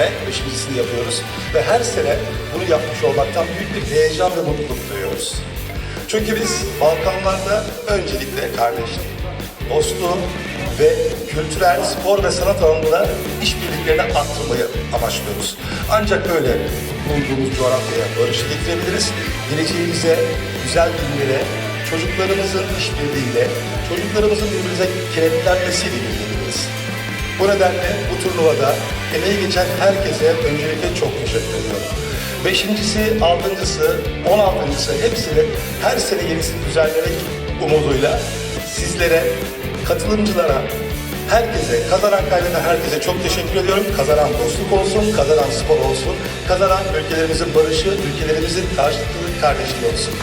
sene beşincisini yapıyoruz ve her sene bunu yapmış olmaktan büyük bir heyecan ve mutluluk duyuyoruz. Çünkü biz Balkanlarda öncelikle kardeşlik, dostluğu ve kültürel, spor ve sanat alanında işbirliklerini arttırmayı amaçlıyoruz. Ancak böyle bulunduğumuz coğrafyaya barışı getirebiliriz. Geleceğimize, güzel günlere, çocuklarımızın işbirliğiyle, çocuklarımızın birbirimize kenetlenmesiyle ilgileniriz. Bu nedenle bu turnuvada emeği geçen herkese öncelikle çok teşekkür ediyorum. Beşincisi, altıncısı, on altıncısı hepsini her sene yenisini düzenlemek umuduyla sizlere, katılımcılara, herkese, kazanan kaybeden herkese çok teşekkür ediyorum. Kazanan dostluk olsun, kazanan spor olsun, kazanan ülkelerimizin barışı, ülkelerimizin karşılıklı kardeşliği olsun.